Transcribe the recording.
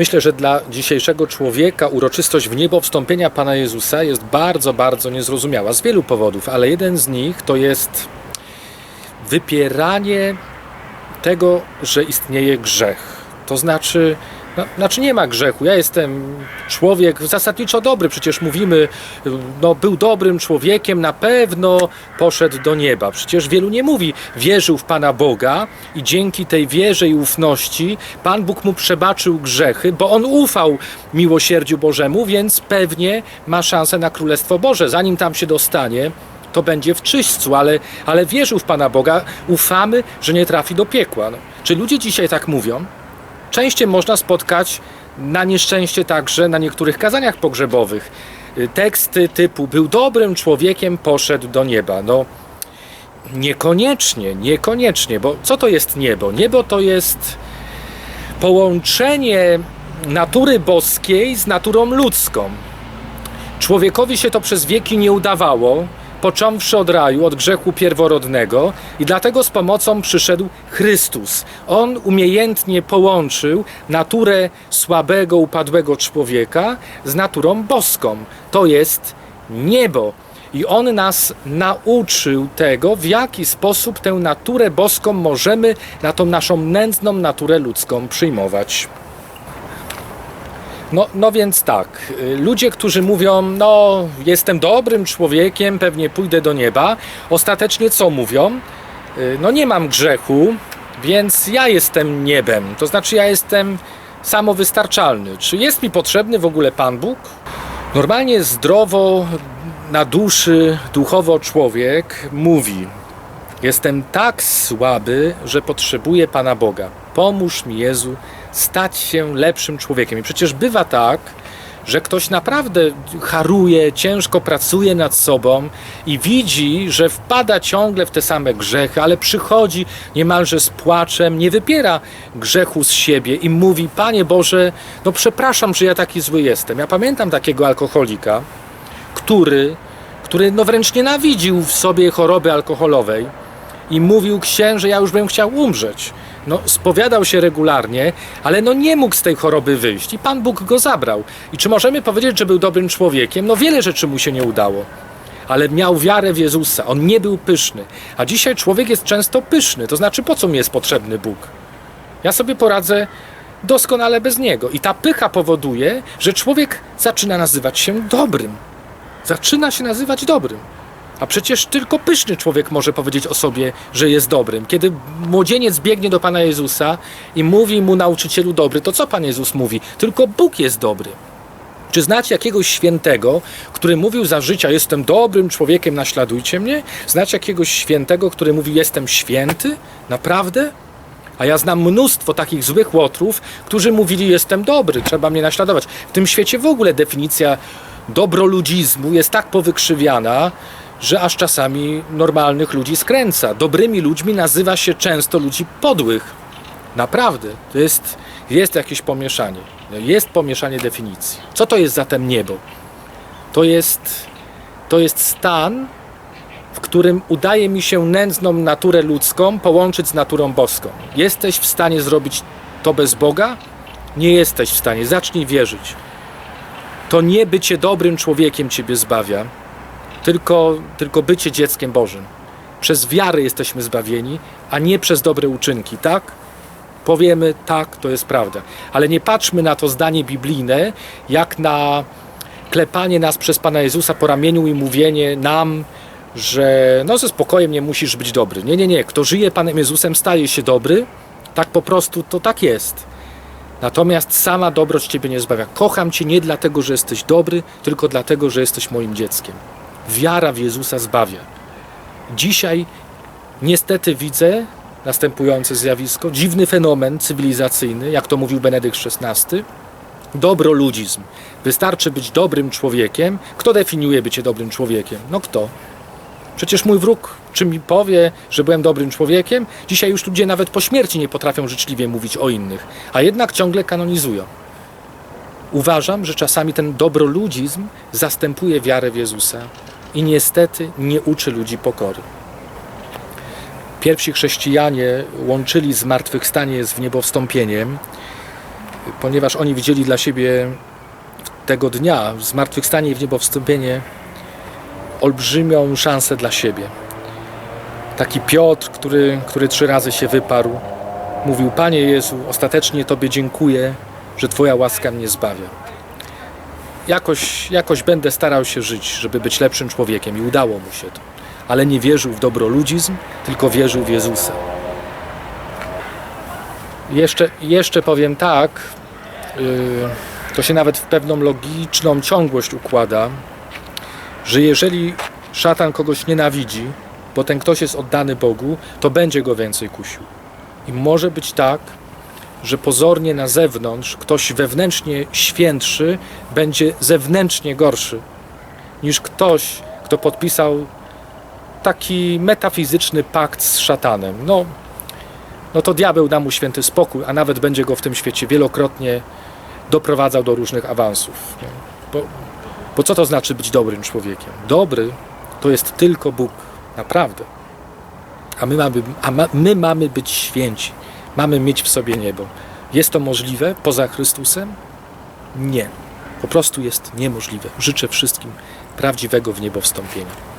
Myślę, że dla dzisiejszego człowieka uroczystość w niebo wstąpienia Pana Jezusa jest bardzo, bardzo niezrozumiała z wielu powodów, ale jeden z nich to jest wypieranie tego, że istnieje grzech. To znaczy, no, znaczy nie ma grzechu. Ja jestem człowiek zasadniczo dobry, przecież mówimy, no był dobrym człowiekiem, na pewno poszedł do nieba. Przecież wielu nie mówi, wierzył w Pana Boga i dzięki tej wierze i ufności Pan Bóg mu przebaczył grzechy, bo on ufał miłosierdziu Bożemu, więc pewnie ma szansę na Królestwo Boże. Zanim tam się dostanie, to będzie w czyśćcu, ale, ale wierzył w Pana Boga, ufamy, że nie trafi do piekła. No. Czy ludzie dzisiaj tak mówią? Częściej można spotkać na nieszczęście także na niektórych kazaniach pogrzebowych y, teksty typu był dobrym człowiekiem, poszedł do nieba. No niekoniecznie, niekoniecznie, bo co to jest niebo? Niebo to jest połączenie natury boskiej z naturą ludzką. Człowiekowi się to przez wieki nie udawało, począwszy od raju, od grzechu pierworodnego, i dlatego z pomocą przyszedł Chrystus. On umiejętnie połączył naturę słabego, upadłego człowieka z naturą boską. To jest niebo. I on nas nauczył tego, w jaki sposób tę naturę boską możemy na tą naszą nędzną naturę ludzką przyjmować. No, no więc tak, y, ludzie, którzy mówią, no jestem dobrym człowiekiem, pewnie pójdę do nieba, ostatecznie co mówią? Y, No nie mam grzechu, więc ja jestem niebem, to znaczy ja jestem samowystarczalny. Czy jest mi potrzebny w ogóle Pan Bóg? Normalnie zdrowo na duszy, duchowo człowiek mówi, Jestem tak słaby, że potrzebuję Pana Boga. Pomóż mi, Jezu, stać się lepszym człowiekiem. I przecież bywa tak, że ktoś naprawdę haruje, ciężko pracuje nad sobą i widzi, że wpada ciągle w te same grzechy, ale przychodzi niemalże z płaczem, nie wypiera grzechu z siebie i mówi: Panie Boże, no przepraszam, że ja taki zły jestem. Ja pamiętam takiego alkoholika, który, który no wręcz nienawidził w sobie choroby alkoholowej i mówił księże, ja już bym chciał umrzeć. No, spowiadał się regularnie, ale no nie mógł z tej choroby wyjść i Pan Bóg go zabrał. I czy możemy powiedzieć, że był dobrym człowiekiem? No wiele rzeczy mu się nie udało. Ale miał wiarę w Jezusa, on nie był pyszny. A dzisiaj człowiek jest często pyszny, to znaczy po co mi jest potrzebny Bóg? Ja sobie poradzę doskonale bez Niego. I ta pycha powoduje, że człowiek zaczyna nazywać się dobrym. Zaczyna się nazywać dobrym. A przecież tylko pyszny człowiek może powiedzieć o sobie, że jest dobrym. Kiedy młodzieniec biegnie do Pana Jezusa i mówi mu nauczycielu dobry, to co Pan Jezus mówi? Tylko Bóg jest dobry. Czy znacie jakiegoś świętego, który mówił za życia, jestem dobrym człowiekiem, naśladujcie mnie? Znacie jakiegoś świętego, który mówił, jestem święty? Naprawdę? A ja znam mnóstwo takich złych łotrów, którzy mówili, jestem dobry, trzeba mnie naśladować. W tym świecie w ogóle definicja dobroludzizmu jest tak powykrzywiana, że aż czasami normalnych ludzi skręca. Dobrymi ludźmi nazywa się często ludzi podłych. Naprawdę, to jest, jest jakieś pomieszanie. Jest pomieszanie definicji. Co to jest zatem niebo? To jest, to jest stan, w którym udaje mi się nędzną naturę ludzką połączyć z naturą boską. Jesteś w stanie zrobić to bez Boga? Nie jesteś w stanie. Zacznij wierzyć. To nie bycie dobrym człowiekiem ciebie zbawia, tylko, tylko bycie dzieckiem Bożym. Przez wiarę jesteśmy zbawieni, a nie przez dobre uczynki, tak? Powiemy, tak, to jest prawda. Ale nie patrzmy na to zdanie biblijne, jak na klepanie nas przez Pana Jezusa po ramieniu i mówienie nam, że no ze spokojem nie musisz być dobry. Nie, nie, nie. Kto żyje Panem Jezusem, staje się dobry. Tak po prostu to tak jest. Natomiast sama dobroć Ciebie nie zbawia. Kocham Cię nie dlatego, że jesteś dobry, tylko dlatego, że jesteś moim dzieckiem. Wiara w Jezusa zbawia. Dzisiaj niestety widzę następujące zjawisko, dziwny fenomen cywilizacyjny, jak to mówił Benedykt XVI, dobroludzizm. Wystarczy być dobrym człowiekiem. Kto definiuje bycie dobrym człowiekiem? No kto? Przecież mój wróg, czy mi powie, że byłem dobrym człowiekiem? Dzisiaj już ludzie nawet po śmierci nie potrafią życzliwie mówić o innych, a jednak ciągle kanonizują. Uważam, że czasami ten dobroludzizm zastępuje wiarę w Jezusa i niestety nie uczy ludzi pokory. Pierwsi chrześcijanie łączyli zmartwychwstanie z wniebowstąpieniem. ponieważ oni widzieli dla siebie tego dnia, zmartwychwstanie i w niebo wstąpienie, olbrzymią szansę dla siebie. Taki Piotr, który, który trzy razy się wyparł, mówił: Panie Jezu, ostatecznie Tobie dziękuję, że Twoja łaska mnie zbawia. Jakoś, jakoś będę starał się żyć, żeby być lepszym człowiekiem, i udało mu się to. Ale nie wierzył w dobroludzizm, tylko wierzył w Jezusa. Jeszcze, jeszcze powiem tak, yy, to się nawet w pewną logiczną ciągłość układa, że jeżeli szatan kogoś nienawidzi, bo ten ktoś jest oddany Bogu, to będzie go więcej kusił. I może być tak, że pozornie na zewnątrz ktoś wewnętrznie świętszy będzie zewnętrznie gorszy niż ktoś, kto podpisał taki metafizyczny pakt z szatanem. No, no to diabeł da mu święty spokój, a nawet będzie go w tym świecie wielokrotnie doprowadzał do różnych awansów. Bo, bo co to znaczy być dobrym człowiekiem? Dobry to jest tylko Bóg, naprawdę. A my mamy, a ma, my mamy być święci, mamy mieć w sobie niebo. Jest to możliwe poza Chrystusem? Nie. Po prostu jest niemożliwe. Życzę wszystkim prawdziwego w niebo wstąpienia.